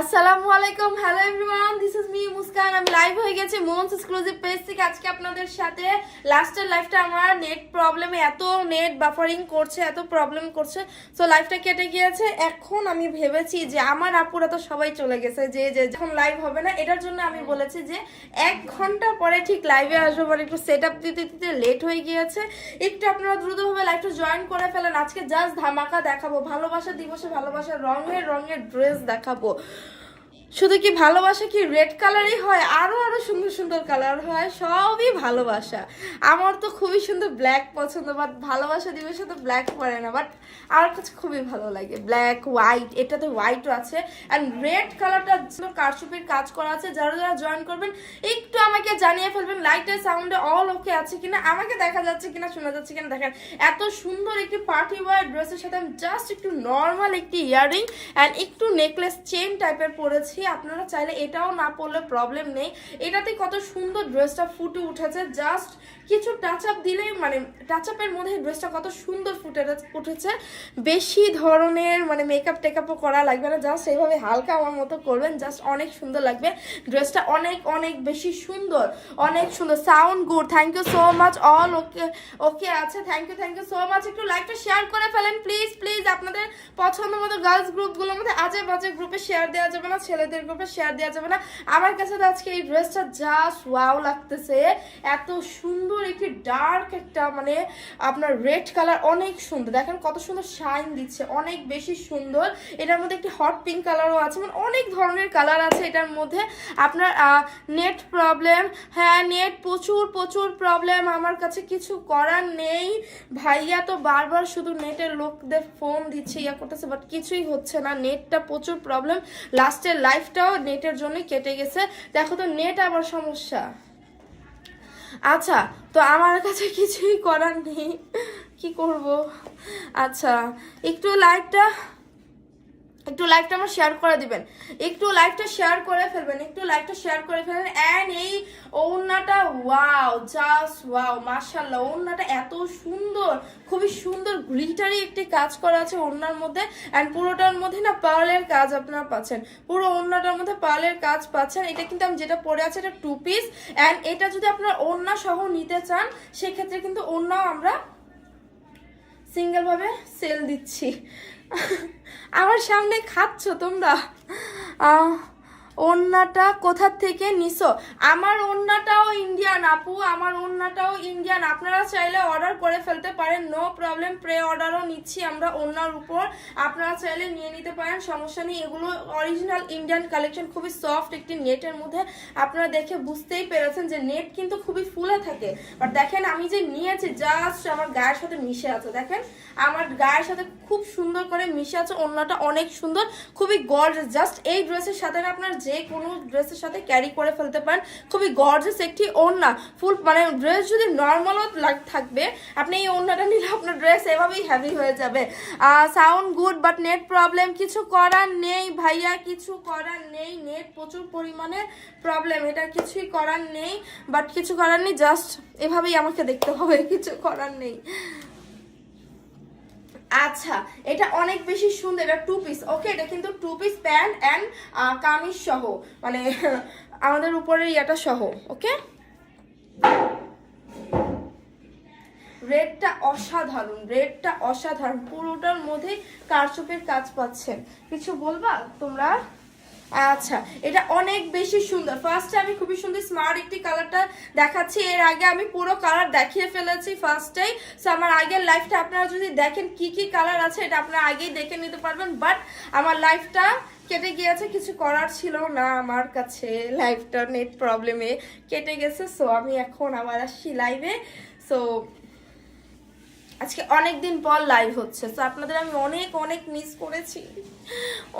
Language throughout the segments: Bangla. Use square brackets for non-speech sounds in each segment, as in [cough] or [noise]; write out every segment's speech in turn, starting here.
আসসালামু আলাইকুম hello everyone this is me Muskan আমি লাইভ হয়ে গেছি মোন্স এক্সক্লুসিভ পেজ থেকে। আজকে আপনাদের সাথে লাস্টের লাইফটা আমার নেট প্রবলেমে এত নেট বাফারিং করছে এত প্রবলেম করছে। সো লাইফটা কেটে গিয়েছে। এখন আমি ভেবেছি যে আমার আপুরা তো সবাই চলে গেছে যে যে যখন লাইভ হবে না। এটার জন্য আমি বলেছি যে এক ঘণ্টা পরে ঠিক লাইভে আসব পরে একটু সেট আপ দিতে দিতে লেট হয়ে গিয়েছে। একটু আপনারা দ্রুতভাবে লাইভটা জয়েন করে ফেলেন। আজকে জাস্ট ধামাকা দেখাবো ভালোবাসা দিবসে ভালোবাসার রঙের রঙের ড্রেস দেখাবো। শুধু কি ভালোবাসা কি রেড কালারই হয়? আরও আরও সুন্দর সুন্দর কালার হয়? সবই ভালোবাসা। আমার তো খুবই সুন্দর ব্ল্যাক পছন্দ বাট ভালোবাসা দিবসে তো ব্ল্যাক পরে না। বাট আমার কাছে খুবই ভালো লাগে। ব্ল্যাক হোয়াইট এটাতে হোয়াইটও আছে। অ্যান্ড রেড কালারটা কারচুপির কাজ করা আছে, যারা যারা জয়েন করবেন, একটু আমাকে জানিয়ে ফেলবেন লাইটের সাউন্ডে অল ওকে আছে কিনা? আমাকে দেখা যাচ্ছে কিনা, শোনা যাচ্ছে কিনা, দেখেন। এত সুন্দর একটি পার্টি ওয়ার ড্রেসের সাথে আমি জাস্ট একটু নর্মাল একটি ইয়ারিং অ্যান্ড একটু নেকলেস চেন টাইপের পরেছি। আপনারা চাইলে এটাও না পড়লে প্রবলেম নেই। এটাতে কত সুন্দর ড্রেসটা ফুটে উঠেছে। জাস্ট কিছু টাচ আপ দিলেই মানে টাচ আপের মধ্যে ড্রেসটা কত সুন্দর ফুটে উঠেছে বেশি ধরনের মানে মেকআপ টেকআপও করা লাগবে না জাস্ট এইভাবে হালকা আমার মতো করবেন জাস্ট অনেক সুন্দর লাগবে। ড্রেসটা অনেক অনেক বেশি সুন্দর, অনেক সুন্দর। Sound good thank you so much all okay okay আচ্ছা thank you thank you so much একটু লাইকটা শেয়ার করে ফেলেন প্লিজ প্লিজ আপনাদের পছন্দ মতো গার্লস গ্রুপগুলোর মধ্যে আজে বাজে গ্রুপে শেয়ার দেওয়া যাবে না, ছেলেদের গ্রুপে শেয়ার দেওয়া যাবে না। আমার কাছে তো আজকে এই ড্রেসটা জাস্ট ওয়াও লাগতেছে, এত সুন্দর একটি ডার্ক একটা মানে আপনার রেড কালার অনেক সুন্দর। দেখেন কত সুন্দর শাইন দিচ্ছে, অনেক বেশি সুন্দর। এটার মধ্যে একটি হট পিঙ্ক কালারও আছে মানে অনেক ধরনের কালার আছে এটার মধ্যে। আপনার নেট প্রবলেম হ্যাঁ নেট প্রচুর প্রচুর প্রবলেম আমার কাছে কিছু করার নেই। ভাইয়া তো বারবার শুধু নেটের লোকদের ফোন দিচ্ছে, ইয়া করতেছে বাট কিছুই হচ্ছে না। নেটটা প্রচুর প্রবলেম লাস্টের লাইফটাও নেটের জন্যই কেটে গেছে। দেখো তো নেট আবার সমস্যা। আচ্ছা তো আমার কাছে কিছুই করার নেই। কি করব? আচ্ছা একটু লাইভটা একটু লাইভটা আমার শেয়ার করে দিবেন। একটু লাইভটা শেয়ার করে ফেলবেন, একটু লাইভটা শেয়ার করে ফেলবেন। অ্যান্ড এই ওড়নাটা ওয়াও জাস্ট ওয়াও মার্শাল্লাহ ওড়নাটা এত সুন্দর। খুবই সুন্দর গ্লিটারি একটি কাজ করা আছে ওড়নার মধ্যে। অ্যান্ড পুরোটার মধ্যে না পার্লের কাজ আপনারা পাচ্ছেন। পুরো ওড়নাটার মধ্যে পার্লের কাজ পাচ্ছেন। এটা কিন্তু আমি যেটা পরে আছে, এটা টু পিস অ্যান্ড এটা যদি আপনারা ওড়না সহ নিতে চান, সেক্ষেত্রে কিন্তু ওড়নাও আমরা সিঙ্গেল ভাবে সেল দিচ্ছি। [laughs] আমার সামনে খাচ্ছ তোমরা। ওড়নাটা কোথার থেকে নিছো? আমার ওড়নাটাও ইন্ডিয়ান আপু, আমার ওড়নাটাও ইন্ডিয়ান আপনারা চাইলে অর্ডার করে ফেলতে পারেন নো প্রবলেম প্রে অর্ডারও নিচ্ছি আমরা ওড়নার উপর। আপনারা চাইলে নিয়ে নিতে পারেন, সমস্যা নেই। এগুলো অরিজিনাল ইন্ডিয়ান কালেকশন খুবই সফট একটি নেটের মধ্যে। আপনারা দেখে বুঝতেই পেরেছেন যে নেট কিন্তু খুবই ফুলে থাকে। বাট দেখেন, আমি যে নিয়েছি জাস্ট আমার গায়ের সাথে মিশে আছে। দেখেন, আমার গায়ের সাথে খুব সুন্দর করে মিশে আছে ওড়নাটা অনেক সুন্দর, খুবই গর্জেস জাস্ট এই ড্রেসের সাথে আপনার যে কোনো ড্রেসের সাথে ক্যারি করে ফেলতে পারেন। খুবই গর্জেস একটি ওড়না। ফুল মানে ড্রেস যদি নর্মালও লাগ থাকবে, আপনি এই ওড়নাটা নিলে আপনার ড্রেস এভাবেই হ্যাভি হয়ে যাবে। Sound good but net problem কিছু করার নেই ভাইয়া, কিছু করার নেই। নেট প্রচুর পরিমাণে প্রবলেম এটা কিছুই করার নেই বাট কিছু করার নেই জাস্ট এভাবেই আমাকে দেখতে হবে, কিছু করার নেই। আচ্ছা এটা অনেক বেশি সুন্দর, এটা টু পিস ওকে এটা কিন্তু two piece pant and kameez সহ। মানে [laughs] আমাদের উপরে ইয়াটা সহ ওকে রেডটা অসাধারণ রেডটা অসাধারণ। পুরোটার মধ্যে কারচুপের কাজ পাচ্ছেন। কিছু বলবা তোমরা? আচ্ছা এটা অনেক বেশি সুন্দর। ফার্স্টে আমি খুবই সুন্দর স্মার্ট একটি কালারটা দেখাচ্ছি। এর আগে আমি পুরো কালার দেখিয়ে ফেলেছি ফার্স্টেই সো আমার আগের লাইফটা আপনারা যদি দেখেন কি কি কালার আছে, এটা আপনারা আগেই দেখে নিতে পারবেন। বাট আমার লাইফটা কেটে গিয়েছে, কিছু করার ছিল না আমার কাছে। লাইফটা নেট প্রবলেমে কেটে গেছে। সো আমি এখন আবার আসছি লাইভে সো আজকে অনেক দিন পর লাইভ হচ্ছে তো আপনাদের আমি অনেক অনেক মিস করেছি।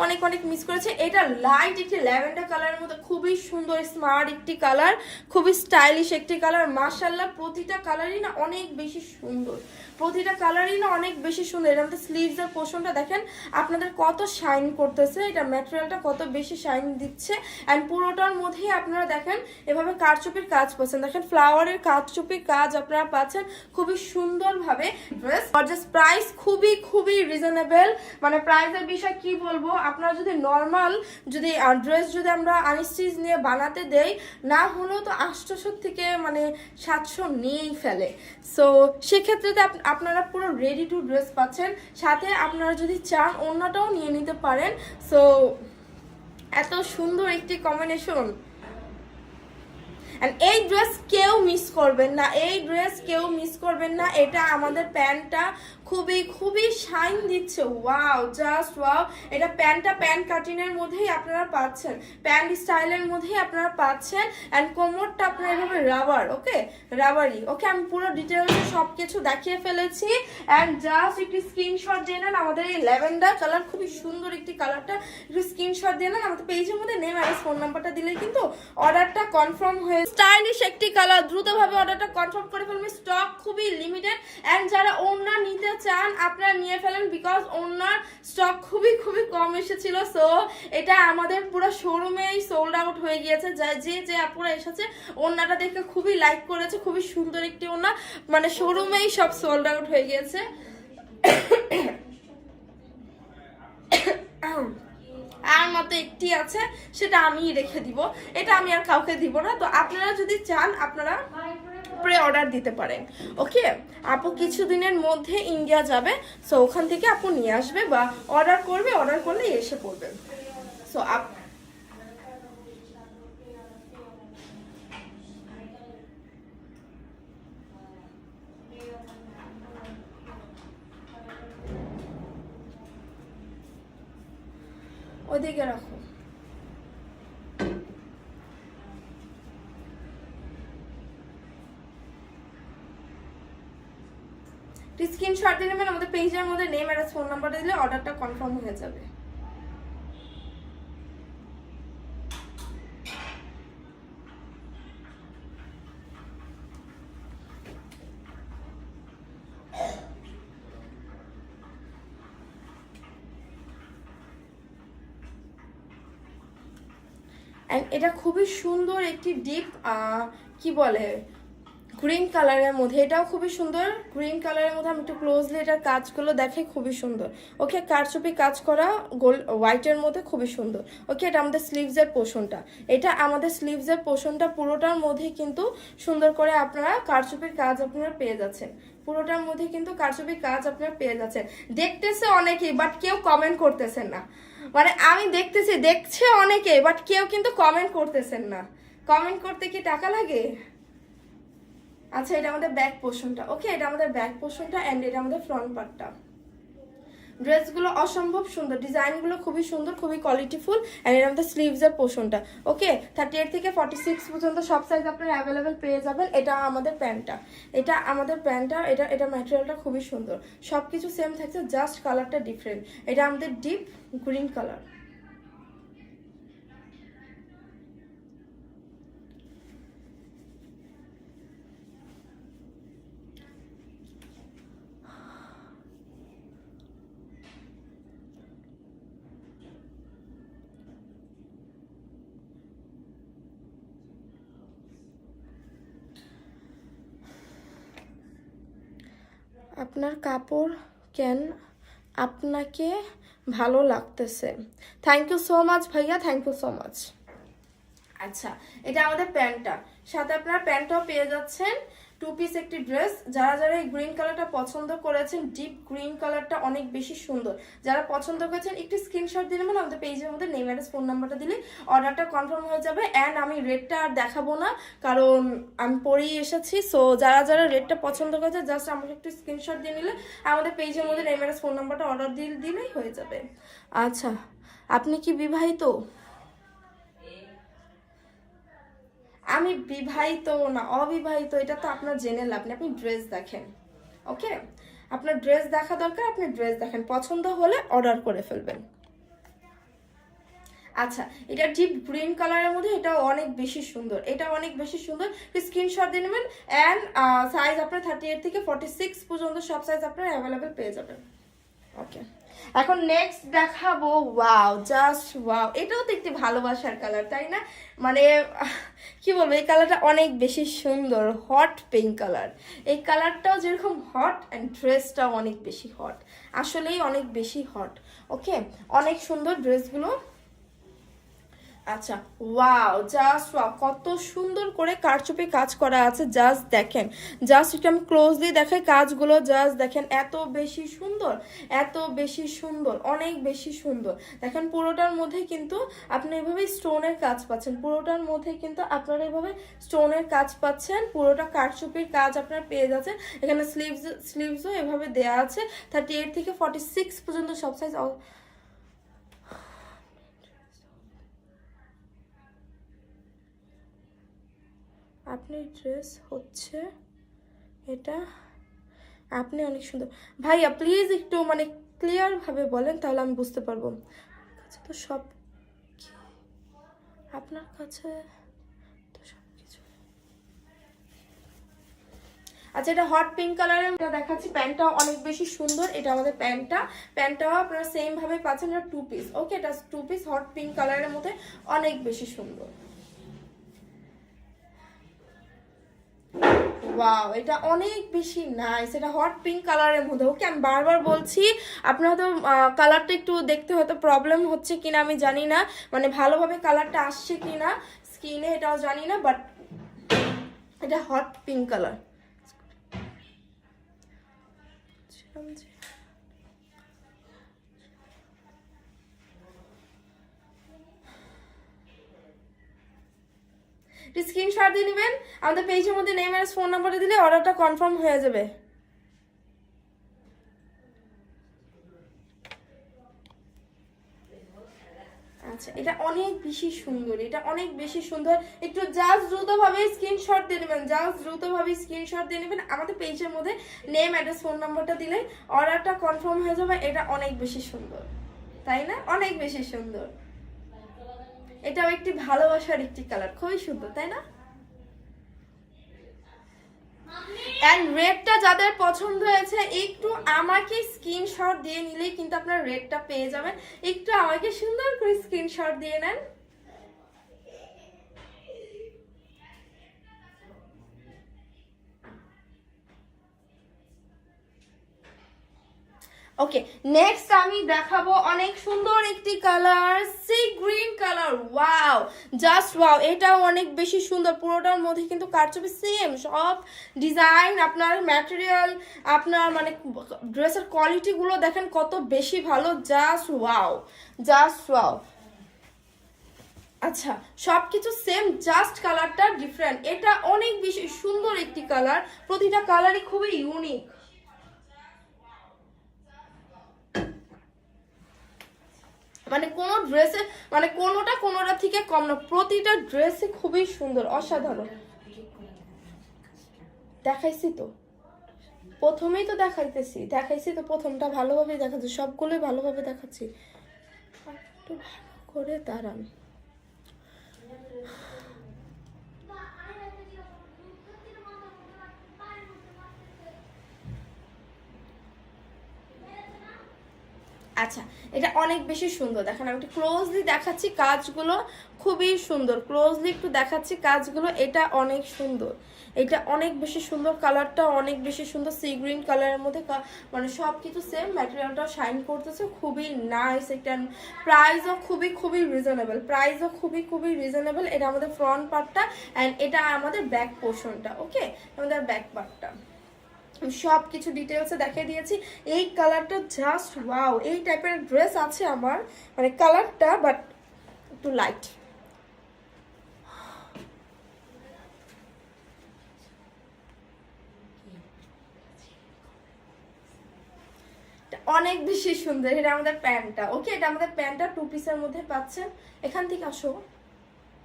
অনেক অনেক মিস করেছি। এটা লাইট একটি ল্যাভেন্ডার কালারের মধ্যে খুবই সুন্দর স্মার্ট একটি কালার খুবই স্টাইলিশ একটি কালার মার্শাল্লাহ প্রতিটা কালারই না অনেক বেশি সুন্দর। প্রতিটা কালারই না অনেক বেশি সুন্দর। এর মধ্যে স্লিভস এর পোর্শনটা দেখেন, আপনাদের কত শাইন করতেছে, এটা ম্যাটেরিয়ালটা কত বেশি শাইন দিচ্ছে। অ্যান্ড পুরোটার মধ্যেই আপনারা দেখেন, এভাবে কারচুপির কাজ পাচ্ছেন দেখেন ফ্লাওয়ারের কারচুপির কাজ আপনারা পাচ্ছেন খুবই সুন্দরভাবে। ড্রেস জাস্ট প্রাইস খুবই খুবই রিজনেবল মানে প্রাইসের বিষয় কি বলব? আপনারা যদি নর্মাল যদি ড্রেস যদি আমরা আনস্টিচ নিয়ে বানাতে দেই, না হলেও তো আটশোশো থেকে মানে সাতশো নিয়েই ফেলে। সো সেক্ষেত্রে আপনারা পুরো রেডি টু ড্রেস পাচ্ছেন। সাথে আপনারা যদি চান অন্যটাও নিয়ে নিতে পারেন। সো এত সুন্দর একটি কম্বিনেশন And এই ড্রেস কেউ মিস করবেন না, এই ড্রেস কেউ মিস করবেন না, এটা আমাদের প্যান্টটা খুবই খুবই শাইন দিচ্ছে। ওয়াও জাস্ট ওয়াও এটা প্যান্টটা প্যান্ট কাটিংয়ের মধ্যেই আপনারা পাচ্ছেন। প্যান্ট স্টাইলের মধ্যেই আপনারা পাচ্ছেন। অ্যান্ড কোমরটা আপনার এভাবে রাবার ওকে রাবারই ওকে আমি পুরো ডিটেলসে সব কিছু দেখিয়ে ফেলেছি। অ্যান্ড জাস্ট একটি স্ক্রিনশট দিয়ে নেন আমাদের এই ল্যাভেন্ডার কালার খুবই সুন্দর একটি কালারটা একটু স্ক্রিনশট দিয়ে নেন, আমাদের পেজের মধ্যে নেম আর ফোন নাম্বারটা দিলে কিন্তু অর্ডারটা কনফার্ম হয়ে স্টাইলিশ একটি কালার দ্রুতভাবে অর্ডারটা কনফার্ম করে ফেলবেন স্টক খুবই লিমিটেড অ্যান্ড যারা ওড়না নিতে চান, আপনারা নিয়ে ফেলেন বিকজ ওনার স্টক খুবই খুবই কম এসেছিল। সো এটা আমাদের পুরো শোরুমেই সোল্ড আউট হয়ে গিয়েছে। যা, যে যে আপুরা এসেছে ওড়নাটা দেখে খুবই লাইক করেছে। খুবই সুন্দর একটি ওড়না মানে শোরুমেই সব সোল্ড আউট হয়ে গিয়েছে। আর মতো একটি আছে, সেটা আমি রেখে দিব। এটা আমি আর কাউকে দিব না। তো আপনারা যদি চান, আপনারা প্রে অর্ডার দিতে পারেন। ওকে আপু কিছুদিনের মধ্যে ইন্ডিয়া যাবে সো ওখান থেকে আপু নিয়ে আসবে বা অর্ডার করবে অর্ডার করলে এসে পড়বে। সো আপ ওদিকে রাখো। স্ক্রিনশট দিয়ে নেবেন আমাদের পেজের মধ্যে নেম আর ফোন নাম্বারটা দিলে অর্ডারটা কনফার্ম হয়ে যাবে। এটা খুবই সুন্দর একটি ডিপ কি বলে? গ্রিন কালারের মধ্যে, এটাও খুবই সুন্দর। গ্রিন কালারের মধ্যে আমি একটু ক্লোজলি এটার কাজগুলো দেখে খুবই সুন্দর। ওকে কারচুপি কাজ করা গোল্ড হোয়াইটের মধ্যে খুবই সুন্দর। ওকে এটা আমাদের স্লিভসের পোষণটা। এটা আমাদের স্লিভসের পোষণটা পুরোটার মধ্যে কিন্তু সুন্দর করে আপনারা কারচুপির কাজ আপনারা পেয়ে যাচ্ছেন। পুরোটার মধ্যে কিন্তু কারচুপির কাজ আপনারা পেয়ে যাচ্ছেন। দেখতেছে অনেকেই বাট কেউ কমেন্ট করতেছেন না। মানে আমি দেখতেছি, দেখছে অনেকে বাট কেউ কিন্তু কমেন্ট করতেছেন না। কমেন্ট করতে কি টাকা লাগে? আচ্ছা এটা আমাদের ব্যাক পোর্শনটা ওকে এটা আমাদের ব্যাক পোর্শনটা এন্ড এটা আমাদের ফ্রন্ট পার্টটা ড্রেসগুলো অসম্ভব সুন্দর ডিজাইনগুলো খুবই সুন্দর, খুবই কোয়ালিটিফুল অ্যান্ড এর মধ্যে স্লিভসের পোর্শনটা ওকে থার্টি এইট থেকে ফর্টি সিক্স পর্যন্ত সব সাইজ আপনারা অ্যাভেলেবেল পেয়ে যাবেন। এটা আমাদের প্যান্টটা এটা আমাদের প্যান্টটা এটা এটা ম্যাটেরিয়ালটা খুবই সুন্দর। সব কিছু সেম থাকছে জাস্ট কালারটা ডিফারেন্ট এটা আমাদের ডিপ গ্রিন কালার আপনার কাপড় কেন আপনাকে ভালো লাগতেছে? থ্যাংক ইউ সো মাচ ভাইয়া থ্যাংক ইউ সো মাচ আচ্ছা এটা আমাদের প্যান্টটা। সাথে আপনার প্যান্টটাও পেয়ে যাচ্ছেন। টু পিস একটি ড্রেস যারা যারা এই গ্রিন কালারটা পছন্দ করেছেন ডিপ গ্রিন কালারটা অনেক বেশি সুন্দর। যারা পছন্দ করেছেন, একটি স্ক্রিনশট দিলে মানে আমাদের পেজের মধ্যে নেম অ্যাড্রেস ফোন নাম্বারটা দিলে অর্ডারটা কনফার্ম হয়ে যাবে। অ্যান্ড আমি রেটটা আর দেখাবো না, কারণ আমি পরেই এসেছি। সো যারা যারা রেটটা পছন্দ করেছে জাস্ট আমাকে একটু স্ক্রিনশট দিয়ে নিলে আমাদের পেজের মধ্যে নেম অ্যাড্রেস ফোন নাম্বারটা অর্ডার দিয়ে দিলেই হয়ে যাবে। আচ্ছা আপনি কি বিবাহিত? আমি বিবাহিত না অবিবাহিত, এটা তো আপনার জেনে লাভ নেই। আপনি ড্রেস দেখেন ওকে আপনার ড্রেস দেখা দরকার, আপনি ড্রেস দেখেন। পছন্দ হলে অর্ডার করে ফেলবেন। আচ্ছা এটা ডিপ গ্রিন কালারের মধ্যে এটা অনেক বেশি সুন্দর। এটা অনেক বেশি সুন্দর। স্ক্রিনশট দিয়ে নেবেন অ্যান্ড সাইজ আপনার থার্টি এইট থেকে ফর্টি সিক্স পর্যন্ত সব সাইজ আপনার অ্যাভেলেবেল পেয়ে যাবেন ওকে এখন নেক্সট দেখাবো ওয়াও জাস্ট ওয়াও এটাও দেখতে ভালোবাসার কালার তাই না? মানে কি বলব, এই কালারটা অনেক বেশি সুন্দর হট পিঙ্ক কালার এই কালারটাও যেরকম হট অ্যান্ড ড্রেসটাও অনেক বেশি হট আসলেই অনেক বেশি হট ওকে অনেক সুন্দর ড্রেসগুলো আচ্ছা ওয়াও জাস্ট ওয়াও কত সুন্দর করে কারচুপি কাজ করা আছে জাস্ট দেখেন। জাস্ট একটু আমি ক্লোজলি দেখাই কাজগুলো জাস্ট দেখেন, এত বেশি সুন্দর, এত বেশি সুন্দর, অনেক বেশি সুন্দর। দেখেন, পুরোটার মধ্যে কিন্তু আপনি এভাবে স্টোনের কাজ পাচ্ছেন, পুরোটার মধ্যে কিন্তু আপনারা এভাবে স্টোনের কাজ পাচ্ছেন, পুরোটা কারচুপির কাজ আপনার পেয়ে যাচ্ছেন। এখানে স্লিভস স্লিভসও এভাবে দেয়া আছে থার্টি এইট থেকে ফর্টি সিক্স পর্যন্ত সব সাইজ আপনি ড্রেস হচ্ছে এটা, আপনি অনেক সুন্দর। ভাইয়া প্লিজ একটু মানে ক্লিয়ার ভাবে বলেন, তাহলে আমি বুঝতে পারব। কাছে তো সব আপনার কাছে তো সব কিছু। আচ্ছা এটা হট পিঙ্ক কালারের এটা দেখাচ্ছি। প্যান্টটাও অনেক বেশি সুন্দর। এটা আমাদের প্যান্টটা। প্যান্টটাও আপনারা সেম ভাবে পাচ্ছেন, এটা টু পিস ওকে এটা টু পিস হট পিঙ্ক কালারের মধ্যে অনেক বেশি সুন্দর। ওয়াও এটা অনেক বেশি নাইস এটা হট পিঙ্ক কালারের মধ্যে। ওকে আমি বারবার বলছি, আপনার হয়তো কালারটা একটু দেখতে হয়তো প্রবলেম হচ্ছে কিনা আমি জানি না। মানে ভালোভাবে কালারটা আসছে কিনা স্কিনে এটাও জানি না বাট এটা হট পিঙ্ক কালার স্ক্রিনশট দিয়ে নেবেন। আমাদের পেজের মধ্যে নেম আর ফোন নাম্বারটা দিলে অর্ডারটা কনফার্ম হয়ে যাবে। আচ্ছা এটা অনেক বেশি সুন্দর, এটা অনেক বেশি সুন্দর। একটু জাস্ট দ্রুতভাবে স্ক্রিনশট দিয়ে নেবেন জাস্ট দ্রুতভাবে স্ক্রিনশট দিয়ে নেবেন। আমাদের পেজের মধ্যে নেম অ্যাড্রেস ফোন নাম্বারটা দিলে অর্ডারটা কনফার্ম হয়ে যাবে। এটা অনেক বেশি সুন্দর। তাই না? অনেক বেশি সুন্দর। এটাও একটি ভালোবাসার একটি কালার খুবই সুন্দর, তাই না? রেডটা যাদের পছন্দ হয়েছে, একটু আমাকে স্ক্রিনশট দিয়ে নিলেই কিন্তু আপনার রেডটা পেয়ে যাবেন। একটু আমাকে সুন্দর করে স্ক্রিনশট দিয়ে নেন। ওকে নেক্সট আমি দেখাবো অনেক সুন্দর একটি colour sea green colour wow just wow এটাও অনেক বেশি সুন্দর, পুরোটার মধ্যে কিন্তু কারচুপি সেম সব ডিজাইন আপনার ম্যাটেরিয়াল আপনার মানে ড্রেসের কোয়ালিটিগুলো দেখেন কত বেশি ভালো জাস্ট ওয়াও জাস্ট ওয়াও আচ্ছা সব কিছু সেম জাস্ট কালারটা ডিফারেন্ট এটা অনেক বেশি সুন্দর একটি কালার প্রতিটা কালারই খুবই ইউনিক মানে কোন ড্রেসে মানে কোনোটা কোনোটা থেকে কম না। প্রতিটা ড্রেসই খুবই সুন্দর, অসাধারণ। দেখাইছি তো। প্রথমেই তো দেখাইতেছি। দেখাইছি তো প্রথমটা ভালোভাবে দেখাচ্ছি। সবগুলোই ভালোভাবে দেখাচ্ছি। একটু ভালো করে দাঁড়ান। আচ্ছা এটা অনেক বেশি সুন্দর। দেখেন, আমি একটু ক্লোজলি দেখাচ্ছি কাজগুলো। খুবই সুন্দর। ক্লোজলি একটু দেখাচ্ছি কাজগুলো। এটা অনেক সুন্দর। এটা অনেক বেশি সুন্দর। কালারটা অনেক বেশি সুন্দর। সি গ্রিন কালারের মধ্যে মানে সব কিছু সেম ম্যাটেরিয়ালটা শাইন করতেছে। খুবই নাইস একটা প্রাইসও খুবই খুবই রিজনেবল প্রাইসও খুবই খুবই রিজনেবল এটা আমাদের ফ্রন্ট পার্টটা অ্যান্ড এটা আমাদের ব্যাক পোর্শনটা ওকে আমাদের ব্যাক পার্টটা সব কিছু ডিটেলসে দেখিয়ে দিয়েছি। এই কালারটা জাস্ট ওয়াও এই টাইপের ড্রেস আছে আমার। মানে কালারটা বাট একটু লাইট অনেক বেশি সুন্দর, এটা আমাদের প্যান্টটা। ওকে এটা আমাদের প্যান্টটা টু পিসের মধ্যে পাচ্ছেন। এখান থেকে আসো।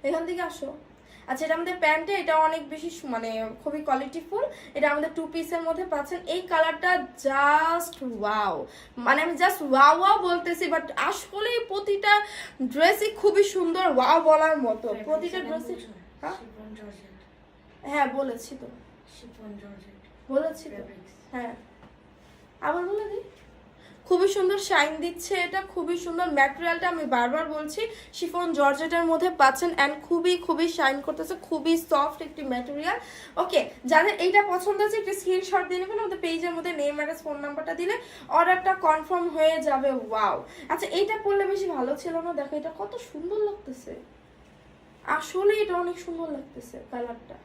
এখান থেকে আসো। আচ্ছা এটা আমাদের প্যান্টে এটা অনেক বেশি মানে খুবই কোয়ালিটিফুল এটা আমাদের টু পিসের মধ্যে পাচ্ছেন। এই কালারটা জাস্ট ওয়াও মানে আমি জাস্ট ওয়াও ওয়াও বলতেছি বাট আসলে প্রতিটা ড্রেসই খুবই সুন্দর ওয়াও বলার মতো। প্রতিটা ড্রেসই হ্যাঁ? হ্যাঁ বলেছি তো। বলেছি তো। হ্যাঁ। আবার বলে দিই। খুবই সুন্দর শাইন দিচ্ছে এটা, খুবই সুন্দর ম্যাটেরিয়ালটা আমি বারবার বলছি, শিফন জর্জেটের মধ্যে পাচ্ছেন অ্যান্ড খুবই খুবই শাইন করতেছে, খুবই সফট একটি ম্যাটেরিয়াল ওকে যাদের এইটা পছন্দ আছে একটু স্ক্রিনশট দিয়ে নেবেন, আমাদের পেজের মধ্যে নেম অ্যাড্রেস ফোন নাম্বারটা দিলে অর্ডারটা কনফার্ম হয়ে যাবে ওয়াও আচ্ছা এইটা পরলে বেশি ভালো ছিল না? দেখো, এটা কত সুন্দর লাগতেছে। আসলে এটা অনেক সুন্দর লাগতেছে কালারটা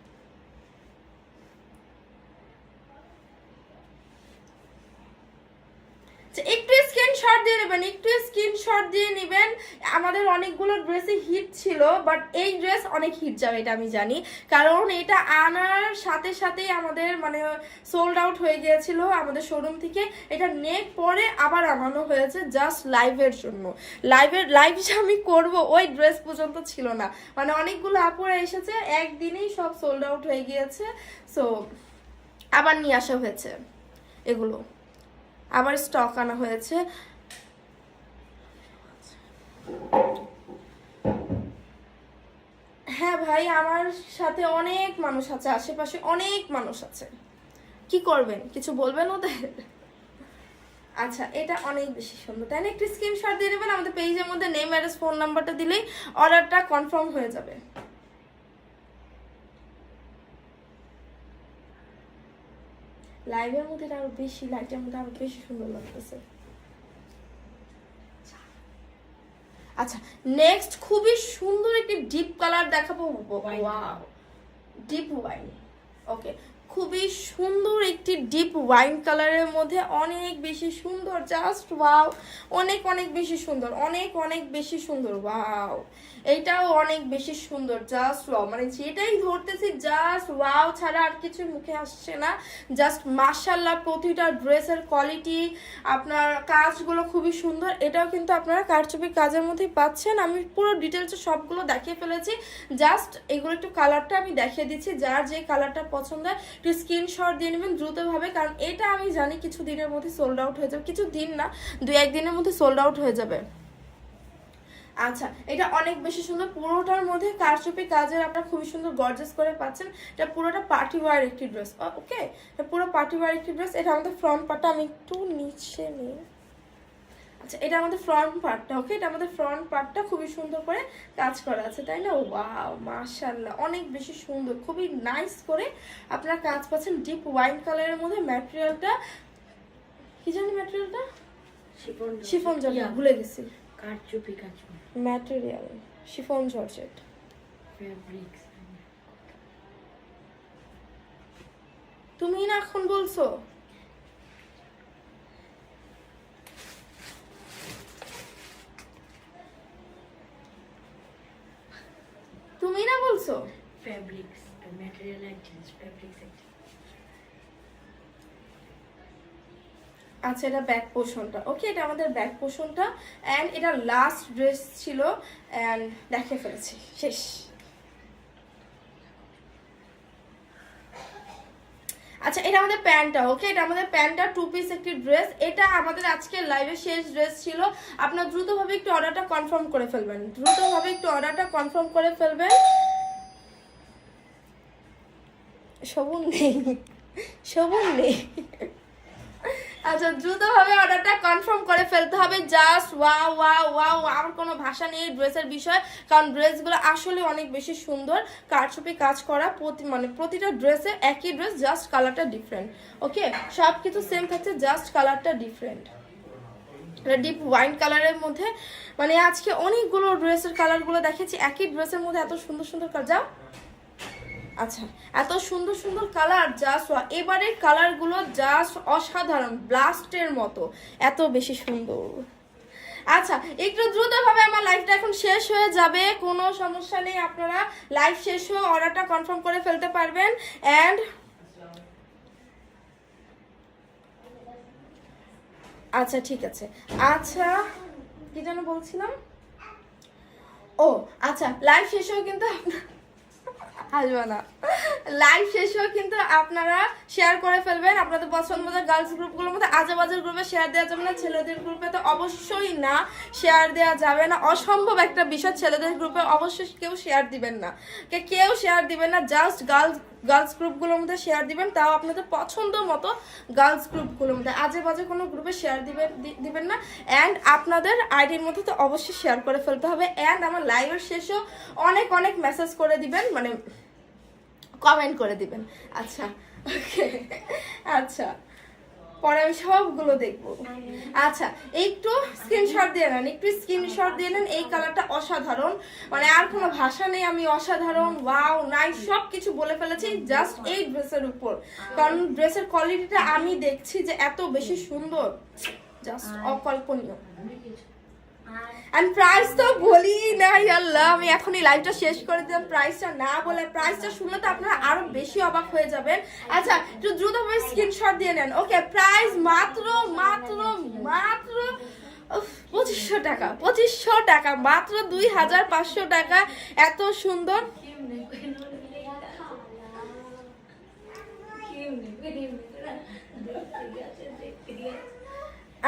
একটু স্ক্রিনশট দিয়ে নেবেন, একটু স্ক্রিনশট দিয়ে নেবেন। আমাদের অনেকগুলো ড্রেসে হিট ছিল বাট এই ড্রেস অনেক হিট যাবে, এটা আমি জানি। কারণ এটা আনার সাথে সাথেই আমাদের মানে সোল্ড আউট হয়ে গিয়েছিল আমাদের শোরুম থেকে। এটা নেক পরে আবার আনানো হয়েছে জাস্ট লাইভের জন্য। লাইভের লাইভ যে আমি করব, ওই ড্রেস পর্যন্ত ছিল না। মানে অনেকগুলো আপুরা এসেছে, একদিনেই সব সোল্ড আউট হয়ে গিয়েছে। সো আবার নিয়ে আসা হয়েছে এগুলো। আবার স্টক আনা হয়েছে। হ্যাঁ ভাই, আমার সাথে অনেক মানুষ আছে, আশেপাশে অনেক মানুষ আছে। কি করবেন? কিছু বলবেন ওদের? আচ্ছা এটা অনেক বেশি সুন্দর। তাই না? একটু স্ক্রিনশট দিয়ে নেবেন আমাদের পেজের মধ্যে নেম অ্যাড্রেস ফোন নাম্বারটা দিলেই অর্ডারটা কনফার্ম হয়ে যাবে। লাইভের মধ্যে এটা আরও বেশি লাইটের মধ্যে আরও বেশি সুন্দর লাগতেছে। আচ্ছা নেক্সট খুবই সুন্দর একটি ডিপ কালার দেখাবো। ওয়াও ডিপ হোয়াইট ওকে খুবই সুন্দর একটি ডিপ ওয়াইন কালারের মধ্যে অনেক বেশি সুন্দর জাস্ট ওয়াও অনেক অনেক বেশি সুন্দর, অনেক অনেক বেশি সুন্দর ওয়াও এইটাও অনেক বেশি সুন্দর জাস্ট ওয়াও মানে যেটাই ধরতেছি জাস্ট ওয়াও ছাড়া আর কিছু মুখে আসছে না জাস্ট মার্শাল্লাহ প্রতিটা ড্রেসের কোয়ালিটি আপনার কাজগুলো খুবই সুন্দর, এটাও কিন্তু আপনারা কারচুপি কাজের মধ্যেই পাচ্ছেন, আমি পুরো ডিটেলসে সবগুলো দেখিয়ে ফেলেছি জাস্ট এগুলো একটু কালারটা আমি দেখিয়ে দিচ্ছি, যার যে কালারটা পছন্দ হয় একটু স্ক্রিনশট দিয়ে নেবেন দ্রুতভাবে, কারণ এটা আমি জানি কিছু দিনের মধ্যে সোল্ড আউট হয়ে যাবে। কিছু দিন না দু একদিনের মধ্যে সোল্ড আউট হয়ে যাবে। আচ্ছা এটা অনেক বেশি সুন্দর। পুরোটার মধ্যে কারচুপি কাজের আপনারা খুবই সুন্দর গর্জেস করে পাচ্ছেন। এটা পুরোটা পার্টি ওয়ার একটি ড্রেস ওকে এটা পুরো পার্টি ওয়ার একটি ড্রেস এটা আমাদের ফ্রন্ট পার্টটা আমি একটু নিচে নিই। আচ্ছা এটা আমাদের ফ্রন্ট পার্টটা ওকে এটা আমাদের ফ্রন্ট পার্টটা খুবই সুন্দর করে কাজ করা আছে তাই না? ওয়াও মাশাআল্লাহ অনেক বেশি সুন্দর খুবই নাইস করে আপনারা কাজ পাচ্ছেন ডিপ ওয়াইন কালারের মধ্যে ম্যাটেরিয়ালটা কি জানি ম্যাটেরিয়ালটা শিফন শিফন জর্জেট ভুলে গেছি। কারচুপি কাচুপি ম্যাটেরিয়াল শিফন জর্জেট। তুমি না এখন বলছো তুমি না বলছো ফেব্রিক্স ম্যাটেরিয়াল এক জিনিস আচ্ছা এটা ব্যাক পোর্শনটা ওকে এটা আমাদের ব্যাক পোর্শনটা অ্যান্ড এটা লাস্ট ড্রেস ছিল। অ্যান্ড দেখে ফেলেছি। শেষ। আচ্ছা এটা আমাদের প্যান্টটা। ওকে এটা আমাদের প্যান্টটা টু পিস একটি ড্রেস এটা আমাদের আজকে লাইভে শেষ ড্রেস ছিল। আপনার দ্রুতভাবে একটু অর্ডারটা কনফার্ম করে ফেলবেন। দ্রুতভাবে একটু অর্ডারটা কনফার্ম করে ফেলবেন। সবুন নেই। সবুন নেই। আচ্ছা দ্রুতভাবে অর্ডারটা কনফার্ম করে ফেলতে হবে। জাস্ট ওয়াও ওয়াও ওয়াও আমার কোনো ভাষা নেই ড্রেসের বিষয়, কারণ ড্রেসগুলো আসলে অনেক বেশি সুন্দর। কারচুপি কাজ করা প্রতি মানে প্রতিটা ড্রেসে একই ড্রেস জাস্ট কালারটা ডিফারেন্ট ওকে সব কিছু সেম থাকছে জাস্ট কালারটা ডিফারেন্ট এটা ডিপ ওয়াইন কালারের মধ্যে। মানে আজকে অনেকগুলো ড্রেসের কালারগুলো দেখেছি। একই ড্রেসের মধ্যে এত সুন্দর সুন্দর কালার যাও। আচ্ছা এত সুন্দর সুন্দর কালার জাস্ট এবারের কালারগুলো জাস্ট অসাধারণ ব্লাস্টের মতো, এত বেশি সুন্দর। আচ্ছা একটু দ্রুতভাবে আমার লাইফটা এখন শেষ হয়ে যাবে, কোনো সমস্যা নেই, আপনারা লাইভ শেষ হয়ে অর্ডারটা কনফার্ম করে ফেলতে পারবেন অ্যান্ড আচ্ছা ঠিক আছে। আচ্ছা কি যেন বলছিলাম? ও আচ্ছা লাইভ শেষেও কিন্তু আপনার আসবে না। লাইভ শেষেও কিন্তু আপনারা শেয়ার করে ফেলবেন। আপনাদের পছন্দ মতো গার্লস গ্রুপগুলোর মধ্যে আজেবাজের গ্রুপে শেয়ার দেওয়া যাবে না, ছেলেদের গ্রুপে তো অবশ্যই না শেয়ার দেওয়া যাবে না। অসম্ভব একটা বিষয়, ছেলেদের গ্রুপে অবশ্যই কেউ শেয়ার দিবেন না। কেউ শেয়ার দিবেন না জাস্ট গার্লস গার্লস গ্রুপগুলোর মধ্যে শেয়ার দিবেন, তাও আপনাদের পছন্দ মতো গার্লস গ্রুপগুলোর মধ্যে। আজে বাজে কোনো গ্রুপে শেয়ার দিবেন দিবেন না। অ্যান্ড আপনাদের আইডির মধ্যে তো অবশ্যই শেয়ার করে ফেলতে হবে। অ্যান্ড আমার লাইভের শেষেও অনেক অনেক মেসেজ করে দিবেন মানে কমেন্ট করে দিবেন। আচ্ছা ওকে আচ্ছা। পরে আমি সবগুলো দেখব। আচ্ছা একটু স্ক্রিনশট দিয়ে নেন একটু স্ক্রিনশট দিয়ে নেন এই কালারটা অসাধারণ। মানে আর কোনো ভাষা নেই আমি অসাধারণ ওয়াও নাই সব কিছু বলে ফেলেছি জাস্ট এই ড্রেসের উপর। কারণ ড্রেসের কোয়ালিটিটা আমি দেখছি যে এত বেশি সুন্দর জাস্ট অকল্পনীয়। এন্ড প্রাইস তো বলি নাই, আল্লাহ, আমি এখনই লাইভটা শেষ করে দিলাম। প্রাইসটা না বলে প্রাইসটা শুনলে তো আপনারা আরও বেশি অবাক হয়ে যাবেন। আচ্ছা একটু দ্রুতভাবে স্ক্রিনশট দিয়ে নেন। ওকে প্রাইস মাত্র মাত্র মাত্র পঁচিশশো টাকা পঁচিশশো টাকা, মাত্র দুই হাজার পাঁচশো টাকা। এত সুন্দর।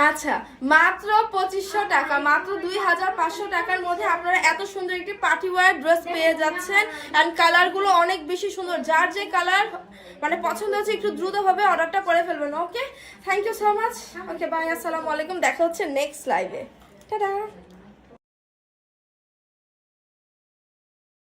আচ্ছা মাত্র পঁচিশশো টাকা, মাত্র দুই হাজার পাঁচশো টাকার মধ্যে আপনারা এত সুন্দর একটি পার্টি ওয়ার ড্রেস পেয়ে যাচ্ছেন। অ্যান্ড কালারগুলো অনেক বেশি সুন্দর। যার যে কালার মানে পছন্দ হচ্ছে, একটু দ্রুতভাবে অর্ডারটা করে ফেলবেন okay thank you so much okay bye আসসালামু আলাইকুম। দেখা হচ্ছে নেক্সট লাইভে টাটা